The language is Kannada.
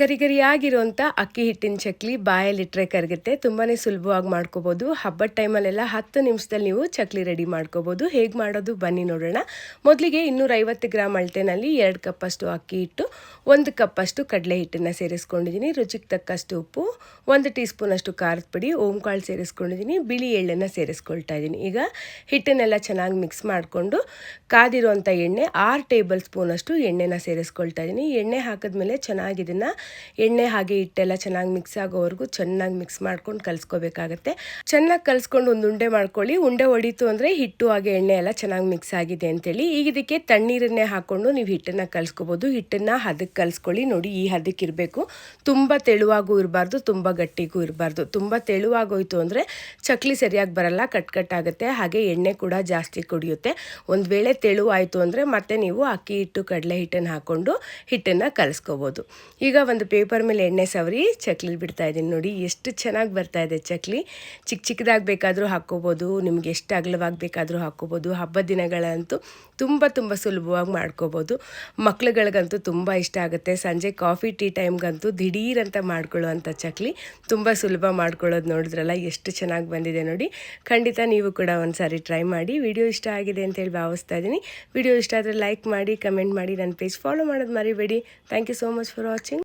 ಗರಿ ಗರಿಯಾಗಿರುವಂಥ ಅಕ್ಕಿ ಹಿಟ್ಟಿನ ಚಕ್ಲಿ ಬಾಯಲ್ಲಿಟ್ಟರೆ ಕರಗುತ್ತೆ. ತುಂಬಾ ಸುಲಭವಾಗಿ ಮಾಡ್ಕೋಬೋದು. ಹಬ್ಬದ ಟೈಮಲ್ಲೆಲ್ಲ ಹತ್ತು ನಿಮಿಷದಲ್ಲಿ ನೀವು ಚಕ್ಲಿ ರೆಡಿ ಮಾಡ್ಕೋಬೋದು. ಹೇಗೆ ಮಾಡೋದು ಬನ್ನಿ ನೋಡೋಣ. ಮೊದಲಿಗೆ ಇನ್ನೂರೈವತ್ತು ಗ್ರಾಮ್ ಅಳತೆನಲ್ಲಿ ಎರಡು ಕಪ್ಪಷ್ಟು ಅಕ್ಕಿ ಹಿಟ್ಟು, ಒಂದು ಕಪ್ಪಷ್ಟು ಕಡಲೆ ಹಿಟ್ಟನ್ನು ಸೇರಿಸ್ಕೊಂಡಿದ್ದೀನಿ. ರುಚಿಗೆ ತಕ್ಕಷ್ಟು ಉಪ್ಪು, ಒಂದು ಟೀ ಸ್ಪೂನಷ್ಟು ಖಾರದ ಪುಡಿ, ಓಂಕಾಳು ಸೇರಿಸ್ಕೊಂಡಿದ್ದೀನಿ. ಬಿಳಿ ಎಳ್ಳನ್ನು ಸೇರಿಸ್ಕೊಳ್ತಾ ಇದ್ದೀನಿ. ಈಗ ಹಿಟ್ಟನ್ನೆಲ್ಲ ಚೆನ್ನಾಗಿ ಮಿಕ್ಸ್ ಮಾಡಿಕೊಂಡು ಕಾದಿರುವಂಥ ಎಣ್ಣೆ, ಆರು ಟೇಬಲ್ ಸ್ಪೂನಷ್ಟು ಎಣ್ಣೆನ ಸೇರಿಸ್ಕೊಳ್ತಾ ಇದ್ದೀನಿ. ಎಣ್ಣೆ ಹಾಕಿದ್ಮೇಲೆ ಚೆನ್ನಾಗಿ ಇದನ್ನು ಎಣ್ಣೆ ಹಾಗೆ ಹಿಟ್ಟೆಲ್ಲ ಚೆನ್ನಾಗಿ ಮಿಕ್ಸ್ ಆಗೋವರೆಗೂ ಚೆನ್ನಾಗಿ ಮಿಕ್ಸ್ ಮಾಡ್ಕೊಂಡು ಕಲಿಸ್ಕೋಬೇಕಾಗತ್ತೆ. ಚೆನ್ನಾಗಿ ಕಲಿಸ್ಕೊಂಡು ಒಂದು ಉಂಡೆ ಮಾಡ್ಕೊಳ್ಳಿ. ಉಂಡೆ ಹೊಡಿತು ಅಂದರೆ ಹಿಟ್ಟು ಹಾಗೆ ಎಣ್ಣೆ ಎಲ್ಲ ಚೆನ್ನಾಗಿ ಮಿಕ್ಸ್ ಆಗಿದೆ ಅಂತೇಳಿ. ಈಗ ಇದಕ್ಕೆ ತಣ್ಣೀರನ್ನೇ ಹಾಕ್ಕೊಂಡು ನೀವು ಹಿಟ್ಟನ್ನು ಕಲಿಸ್ಕೋಬೋದು. ಹಿಟ್ಟನ್ನು ಹದಕ್ಕೆ ಕಲಿಸ್ಕೊಳ್ಳಿ. ನೋಡಿ ಈ ಹದಕ್ಕೆ ಇರಬೇಕು. ತುಂಬ ತೆಳುವಾಗೂ ಇರಬಾರ್ದು, ತುಂಬ ಗಟ್ಟಿಗೂ ಇರಬಾರ್ದು. ತುಂಬ ತೆಳುವಾಗೋಯ್ತು ಅಂದರೆ ಚಕ್ಲಿ ಸರಿಯಾಗಿ ಬರಲ್ಲ, ಕಟ್ ಕಟ್ ಆಗುತ್ತೆ. ಹಾಗೆ ಎಣ್ಣೆ ಕೂಡ ಜಾಸ್ತಿ ಕುಡಿಯುತ್ತೆ. ಒಂದು ವೇಳೆ ತೆಳುವಾಯಿತು ಅಂದರೆ ಮತ್ತೆ ನೀವು ಅಕ್ಕಿ ಹಿಟ್ಟು, ಕಡಲೆ ಹಿಟ್ಟನ್ನು ಹಾಕ್ಕೊಂಡು ಹಿಟ್ಟನ್ನು ಕಲಿಸ್ಕೋಬೋದು. ಈಗ ಒಂದು ಪೇಪರ್ ಮೇಲೆ ಎಣ್ಣೆ ಸವರಿ ಚಕ್ಲಿ ಬಿಡ್ತಾ ಇದ್ದೀನಿ ನೋಡಿ, ಎಷ್ಟು ಚೆನ್ನಾಗಿ ಬರ್ತಾ ಇದೆ ಚಕ್ಲಿ. ಚಿಕ್ಕ ಚಿಕ್ಕದಾಗಿ ಬೇಕಾದರೂ ಹಾಕ್ಕೋಬೋದು, ನಿಮ್ಗೆ ಎಷ್ಟು ಅಗಲವಾಗಿ ಬೇಕಾದರೂ ಹಾಕ್ಕೋಬೋದು ಹಬ್ಬದ ದಿನಗಳಂತೂ ತುಂಬ ತುಂಬ ಸುಲಭವಾಗಿ ಮಾಡ್ಕೋಬೋದು. ಮಕ್ಳುಗಳಿಗಂತೂ ತುಂಬ ಇಷ್ಟ ಆಗುತ್ತೆ. ಸಂಜೆ ಕಾಫಿ, ಟೀ ಟೈಮ್ಗಂತೂ ದಿಢೀರಂತ ಮಾಡ್ಕೊಳ್ಳುವಂಥ ಚಕ್ಲಿ. ತುಂಬ ಸುಲಭ ಮಾಡ್ಕೊಳ್ಳೋದು ನೋಡಿದ್ರಲ್ಲ, ಎಷ್ಟು ಚೆನ್ನಾಗಿ ಬಂದಿದೆ ನೋಡಿ. ಖಂಡಿತ ನೀವು ಕೂಡ ಒಂದು ಸಾರಿ ಟ್ರೈ ಮಾಡಿ. ವಿಡಿಯೋ ಇಷ್ಟ ಆಗಿದೆ ಅಂತೇಳಿ ಭಾವಿಸ್ತಾ ಇದ್ದೀನಿ. ವಿಡಿಯೋ ಇಷ್ಟ ಆದರೆ ಲೈಕ್ ಮಾಡಿ, ಕಮೆಂಟ್ ಮಾಡಿ, ನನ್ನ ಪೇಜ್ ಫಾಲೋ ಮಾಡೋದು ಮರಿಬೇಡಿ. Thank you so much for watching.